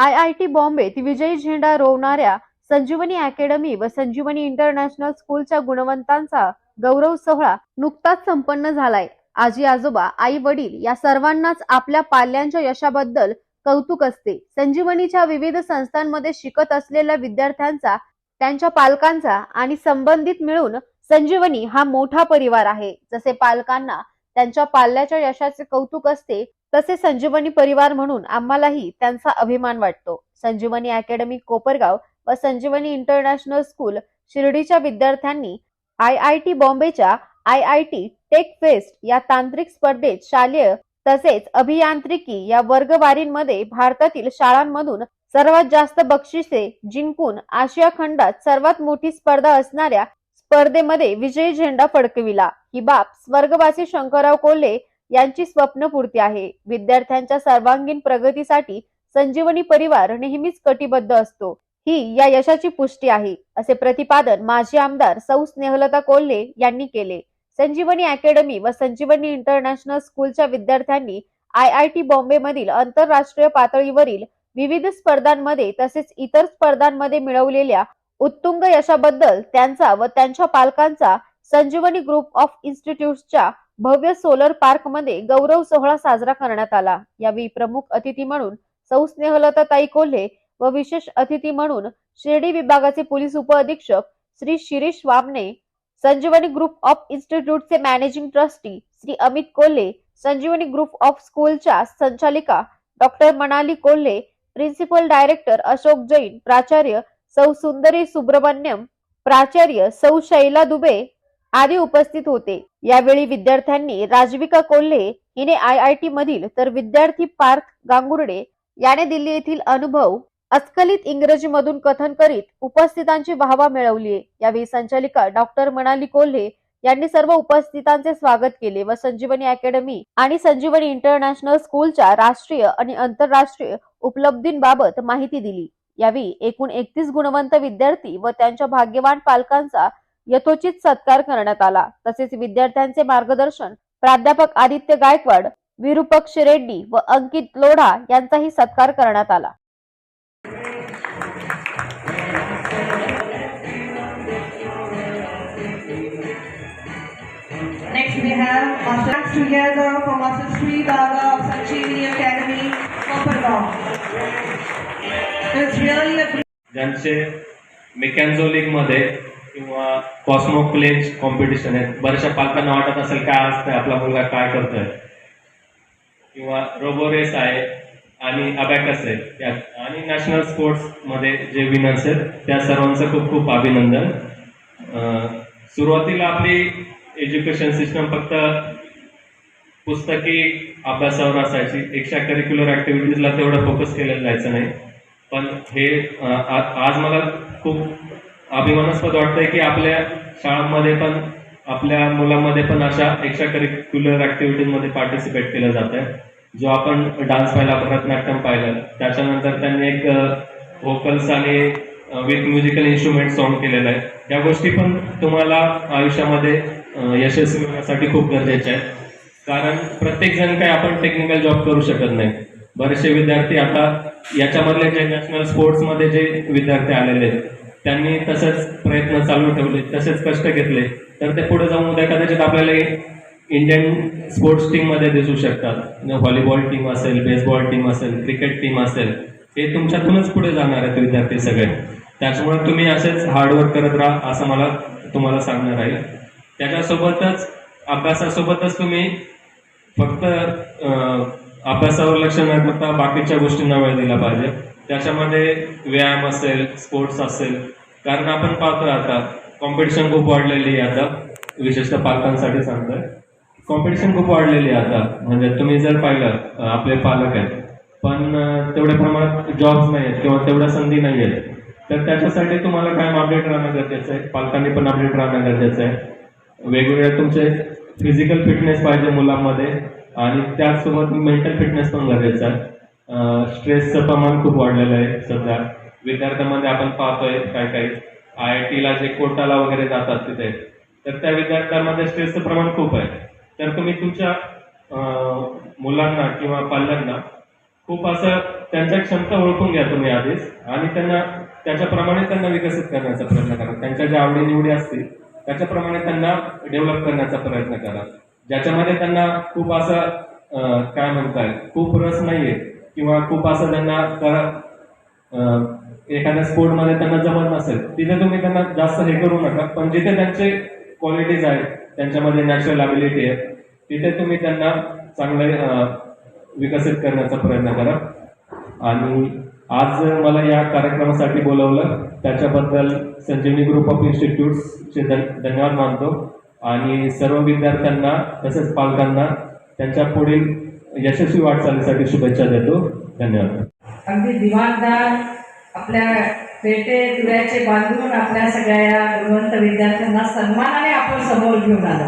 I I T बॉम्बेत विजयी झेंडा रोवणाऱ्या संजीवनी academy व संजीवनी इंटरनॅशनल स्कूलच्या गुणवंतांचा गौरव सोहळा नुकताच संपन्न झालाय. आजी आजोबा आई वडील या सर्वांनाच आपल्या पाल्यांच्या यशाबद्दल कौतुक असते. संजीवनीच्या विविध संस्थांमध्ये शिकत असलेल्या विद्यार्थ्यांचा त्यांच्या पालकांचा आणि संबंधित मिळून संजीवनी हा मोठा परिवार आहे. जसे पालकांना त्यांच्या पाल्याच्या यशाचे कौतुक असते तसे संजीवनी परिवार म्हणून आम्हालाही त्यांचा अभिमान वाटतो. संजीवनी अकॅडमी कोपरगाव व संजीवनी इंटरनॅशनल स्कूल शिर्डीच्या विद्यार्थ्यांनी I I T बॉम्बेच्या I I T tech fest या तांत्रिक स्पर्धेत शालेय तसेच अभियांत्रिकी या वर्गवारींमध्ये भारतातील शाळांमधून सर्वात जास्त बक्षिसे जिंकून आशिया खंडात सर्वात मोठी स्पर्धा असणाऱ्या स्पर्धेमध्ये विजयी झेंडा फडकविला. ही बाब स्वर्गवासी शंकरराव कोल्हे यांची स्वप्नपूर्ती आहे. विद्यार्थ्यांच्या सर्वांगीण प्रगतीसाठी संजीवनी परिवार नेहमीच कटिबद्ध असतो. ही या यशाची पुष्टी आहे असे प्रतिपादन माजी आमदार सौ. स्नेहलता कोल्हे यांनी केले. संजीवनी अकॅडमी व संजीवनी इंटरनॅशनल स्कूलच्या विद्यार्थ्यांनी आय आय टी बॉम्बे मधील आंतरराष्ट्रीय पातळीवरील विविध स्पर्धांमध्ये तसेच इतर स्पर्धांमध्ये मिळवलेल्या उत्तुंग यशाबद्दल त्यांचा व त्यांच्या पालकांचा संजीवनी ग्रुप ऑफ इन्स्टिट्यूटच्या भव्य सोलर पार्कमध्ये गौरव सोहळा साजरा करण्यात आला. यावेळी प्रमुख अतिथी म्हणून सौ ताई कोल्हे व विशेष अतिथी म्हणून शिर्डी विभागाचे पोलीस उपअधीक्षक Shri Shirish Wamane Sanjivani group of इन्स्टिट्यूटचे managing trustee Shri Amit Kolhe Sanjivani group of स्कूलच्या संचालिका doctor Manali Kolhe principal director Ashok Jain प्राचार्य सौ सुंदरी सुब्रमण्यम प्राचार्य सौ शैला दुबे आदी उपस्थित होते. यावेळी विद्यार्थ्यांनी राजविका कोल्हे हिने आय आय टी मधील तर विद्यार्थी पार्थ गांगुर्डे याने दिल्ली येथील अनुभव अस्खलित इंग्रजीमधून कथन करीत उपस्थितांची वाहवा मिळवली यावेळी संचालिका डॉक्टर मनाली कोल्हे यांनी सर्व उपस्थितांचे स्वागत केले व संजीवनी अकॅडमी आणि संजीवनी इंटरनॅशनल स्कूलच्या राष्ट्रीय आणि आंतरराष्ट्रीय उपलब्धींबाबत माहिती दिली. यावेळी एकूण एकतीस गुणवंत विद्यार्थी व त्यांच्या भाग्यवान पालकांचा यथोचित सत्कार करण्यात आला तसेच विद्यार्थ्यांचे मार्गदर्शन प्राध्यापक आदित्य गायकवाड विरूपक्ष रेड्डी व अंकित लोढा यांचाही सत्कार करण्यात आला Next we have Master together from Master Sri Baba of Sanjeevani Academy, Kopargaon. It's really a great ज्यांचे मेकॅन्झो लीगमध्ये किंवा कॉस्मो प्लेज कॉम्पिटिशन आहेत. बऱ्याचशा पालकांना वाटत असेल काय असतंय? आपला मुलगा काय करतोय? किंवा रोबो रेस आहे आणि अबॅकस आहे. त्या आणि नॅशनल स्पोर्ट्समध्ये जे विनर्स आहेत त्या सर्वांचं खूप खूप अभिनंदन. सुरुवातीला आपली एज्युकेशन सिस्टम फक्त पुस्तकी अभ्यासावर असायची. एक्स्ट्रा करिक्युलर ऍक्टिव्हिटीजला तेवढं फोकस केलेलं जायचं नाही. पण हे आज मला खूप अभिमानास्पद वाटतंय की आपल्या शाळांमध्ये पण आपल्या मुलांमध्ये पण अशा एक्स्ट्रा करिक्युलर ऍक्टिव्हिटीजमध्ये पार्टिसिपेट केलं जात आहे जो आपण डान्स पाहिला भरतनाट्यम पाहिलं. त्याच्यानंतर त्यांनी एक व्होकल्स आणि विथ म्युझिकल इन्स्ट्रुमेंट सॉन्ग केलेलं आहे. या गोष्टी पण तुम्हाला आयुष्यामध्ये यशस्वी होण्यासाठी खूप गरजेच्या आहेत. कारण प्रत्येक जण काही आपण टेक्निकल जॉब करू शकत नाही. बरेचसे विद्यार्थी आता याच्यामधले जे नॅशनल स्पोर्ट्समध्ये जे विद्यार्थी आलेले आहेत त्यांनी तसंच प्रयत्न चालू ठेवले तसेच कष्ट घेतले. तर ते पुढे जाऊन उद्या कदाचित आपल्याला इंडियन स्पोर्ट्स टीममध्ये दिसू शकतात. म्हणजे व्हॉलीबॉल टीम असेल बेसबॉल टीम असेल क्रिकेट टीम असेल हे तुमच्यातूनच पुढे जाणार आहेत विद्यार्थी सगळे. त्याच्यामुळे तुम्ही असेच हार्डवर्क करत राहा असं मला तुम्हाला सांगणार आहे. त्याच्यासोबतच अभ्यासासोबतच तुम्ही फक्त अभ्यासावर लक्ष न करता बाकीच्या गोष्टींना वेळ दिला पाहिजे. त्याच्यामध्ये व्यायाम असेल स्पोर्ट्स असेल. कारण आपण पाहतोय आता कॉम्पिटिशन खूप वाढलेली आहे आता. विशेषतः पालकांसाठी सांगतोय. कॉम्पिटिशन खूप वाढलेली आहे आता. म्हणजे तुम्ही जर पाहिलं आपले पालक आहेत. पण तेवढ्या प्रमाणात जॉब्स नाही आहेत किंवा तेवढ्या संधी नाही आहेत. तर त्याच्यासाठी तुम्हाला कायम अपडेट राहणं गरजेचं आहे. पालकांनी पण अपडेट राहणं गरजेचं आहे. वेगवेगळ्या तुमचे फिजिकल फिटनेस पाहिजे मुलांमध्ये. आणि त्याचसोबत मेंटल फिटनेस पण गरजेचं आहे. स्ट्रेसचं प्रमाण खूप वाढलेलं आहे सध्या. विद्यार्थ्यांमध्ये आपण पाहतोय काय काय आय आय टीला जे कोटाला वगैरे जातात तिथे तर त्या विद्यार्थ्यांमध्ये स्ट्रेसचं प्रमाण खूप आहे. तर तुम्ही तुमच्या मुलांना किंवा पाल्यांना खूप असं त्यांच्या क्षमता ओळखून घ्या तुम्ही आधीच आणि त्यांना त्याच्याप्रमाणे त्यांना विकसित करण्याचा प्रयत्न करा. त्यांच्या ज्या आवडीनिवडी असतील त्याच्याप्रमाणे त्यांना डेव्हलप करण्याचा प्रयत्न करा. ज्याच्यामध्ये त्यांना खूप असं काय म्हणताय खूप रस नाहीये. किंवा खूप असं त्यांना करा एखाद्या स्पोर्टमध्ये त्यांना जमत नसेल तिथे तुम्ही त्यांना जास्त हे करू नका. पण जिथे त्यांचे क्वालिटीज आहेत त्यांच्यामध्ये नॅचरल अबिलिटी आहे तिथे तुम्ही त्यांना चांगले विकसित करण्याचा प्रयत्न करा. आणि आज मला या कार्यक्रमासाठी बोलवलं त्याच्याबद्दल संजीवनी ग्रुप ऑफ इन्स्टिट्यूट्सचे धन- धन्यवाद मानतो. आणि सर्व विद्यार्थ्यांना तसेच पालकांना त्यांच्या पुढील यशस्वी वाटचालीसाठी शुभेच्छा देतो. धन्यवाद. अगदी दिवाणदार आपल्या पेटे तुऱ्याचे बांधून आपल्या सगळ्या गुणवंत विद्यार्थ्यांना सन्मानाने आपण समोर घेऊन आलो.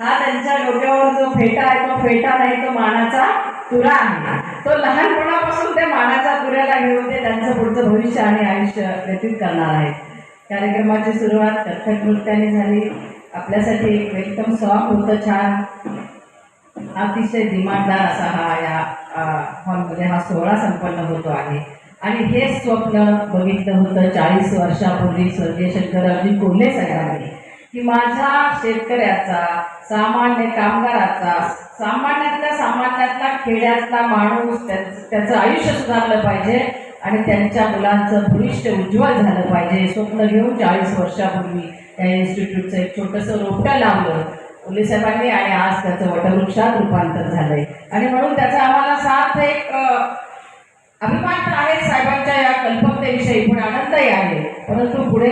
हा त्यांच्या डोक्यावर जो फेटा आहे तो फेटा नाही तो मानाचा तुरा आहे. तो लहानपणापासून त्या मानाचा तुऱ्याला घेऊन ते त्यांचं पुढचं भविष्य आणि आयुष्य व्यतीत करणार आहे. कार्यक्रमाची सुरुवात कथ्थक नृत्याने झाली. आपल्यासाठी एक वेलकम सॉन्ग होतं छान. अतिशय दिमागदार असा हा या हॉलमध्ये हा सोहळा संपन्न होतो आहे. आणि हे स्वप्न बघितलं होतं चाळीस वर्षापूर्वी स्वर्गीय शंकररावजी कोल्हे साहेबांनी की माझ्या शेतकऱ्याचा सामान्य कामगाराचा सामान्यातल्या सामान्यातला खेड्यातला माणूस त्याचं आयुष्य सुधारलं पाहिजे आणि त्यांच्या मुलांचं भविष्य उज्ज्वल झालं पाहिजे. स्वप्न घेऊन चाळीस वर्षापूर्वी त्या इन्स्टिट्यूटचं एक छोटंसं रोपटं लावलं. पोलीस साहेबांनी आणि आज त्याचं वटवृक्षात रूपांतर झालंय. आणि म्हणून त्याचा आम्हाला सार्थ एक अभिमान तर आहे साहेबांच्या या कल्पकतेविषयी पण आनंदही आहे. परंतु पुढे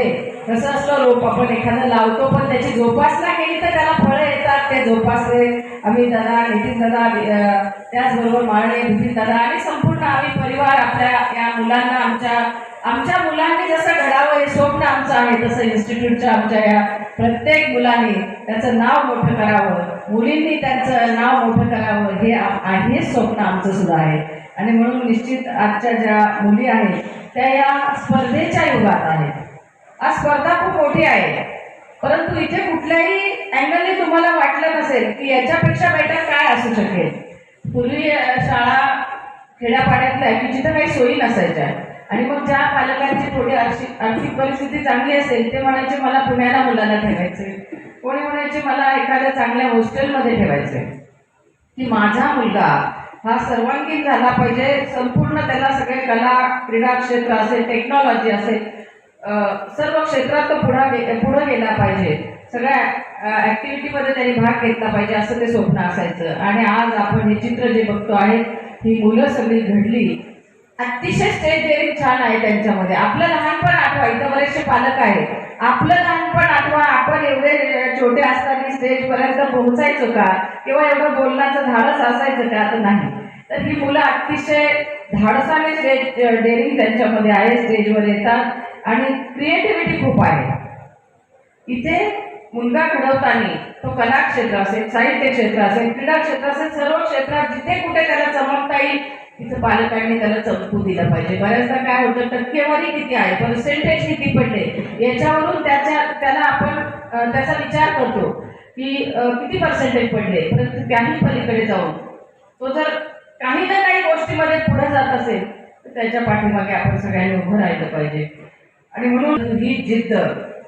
कसं असतं रोप आपण एखादं लावतो पण त्याची जोपासना केली तर त्याला फळं येतात. ते जोपासले आम्ही दादा नितीन दादा त्याचबरोबर मारणे नितीन दादा आणि संपूर्ण आम्ही परिवार आपल्या या मुलांना आमच्या आमच्या मुलांनी जसं घडावं हे स्वप्न आमचं आहे तसं इन्स्टिट्यूटच्या आमच्या या प्रत्येक मुलाने त्याचं नाव मोठं करावं. मुलींनी त्यांचं नाव मोठं करावं हे आ- हे स्वप्न आमचं सुद्धा आहे. आणि म्हणून निश्चित आजच्या ज्या मुली आहेत त्या या स्पर्धेच्या युगात आहेत. आज स्पर्धा खूप मोठी आहे. परंतु इथे कुठल्याही अँगलने तुम्हाला वाटलं नसेल की याच्यापेक्षा बेटर काय असू शकेल. पूर्वी शाळा खेड्यापाड्यातल्या की जिथं काही सोयी नसायच्या. आणि मग ज्या पालकांची थोडी आर्थिक आर्थिक परिस्थिती चांगली असेल ते म्हणायचे मला पुण्याला मुलाला ठेवायचे कोणी म्हणायचे मला एखाद्या चांगल्या हॉस्टेलमध्ये ठेवायचे की माझा मुलगा हा सर्वांगीण झाला पाहिजे. संपूर्ण त्याला सगळे कला क्रीडा क्षेत्र असेल टेक्नॉलॉजी असेल सर्व क्षेत्रात तो पुढा पुढं गेला पाहिजे. सगळ्या ॲक्टिव्हिटीमध्ये त्यांनी भाग घेतला पाहिजे असं ते स्वप्न असायचं. आणि आज आपण हे चित्र जे बघतो आहे ही मुलं सगळी घडली. अतिशय स्टेज डेअरिंग छान आहे त्यांच्यामध्ये. आपलं लहानपण आठवा इथं बरेचसे पालक आहेत. आपलं लहानपण आठवा आपण एवढे छोटे असताना स्टेजपर्यंत पोहोचायचो का? किंवा एवढं बोलण्याचं धाडस असायचं का? तर नाही. तर ही मुलं अतिशय धाडसाने स्टेज डेअरिंग त्यांच्यामध्ये आहे स्टेजवर येतात. आणि क्रिएटिव्हिटी खूप आहे. इथे मुलगा घडवताना तो कला क्षेत्र असेल साहित्य क्षेत्र असेल क्रीडा क्षेत्र असेल सर्व क्षेत्रात जिथे कुठे त्याला चमकता येईल तिथं पालकांनी त्याला चमकू दिलं पाहिजे. बऱ्याचदा काय होतं टक्केवारी किती आहे पर्सेंटेज किती पडले याच्यावरून त्याच्या त्याला आपण त्याचा विचार करतो की किती पर्सेंटेज पडले परंतु त्याही पलीकडे जाऊन तो जर काही ना काही गोष्टीमध्ये पुढे जात असेल तर त्याच्या पाठीमागे आपण सगळ्यांनी उभं राहिलं पाहिजे. आणि म्हणून ही जिद्द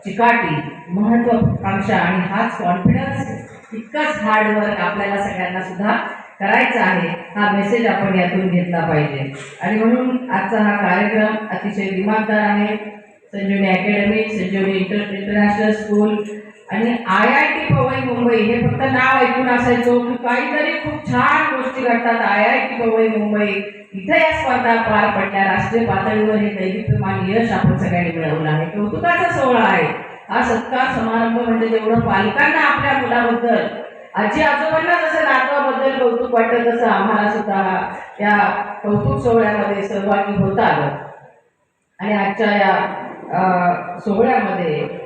चिकाटी महत्वाकांक्षा आणि हाच कॉन्फिडन्स इतकाच हार्डवर्क आपल्याला सगळ्यांना सुद्धा करायचा आहे हा मेसेज आपण यातून घेतला पाहिजे. आणि म्हणून आजचा हा कार्यक्रम अतिशय दिमागदार आहे. Sanjivani academy Sanjivani inter international school आणि I I T Powai Mumbai हे फक्त नाव ऐकून असायचो की काहीतरी खूप छान गोष्टी घडतात I I T Powai Mumbai. इथे या स्पर्धा पार पडल्या. राष्ट्रीय पातळीवर हे दैदिप्यमान यश आपण सगळ्यांनी मिळवलं आहे. कौतुकाचा सोहळा आहे. हा सत्कार समारंभ म्हणजे जेवढं पालकांना आपल्या मुलाबद्दल आजी आजोबांना जसं नातवाबद्दल कौतुक वाटतं तसं आम्हाला सुद्धा या कौतुक सोहळ्यामध्ये सहभागी होत आलं. आणि आजच्या या सोहळ्यामध्ये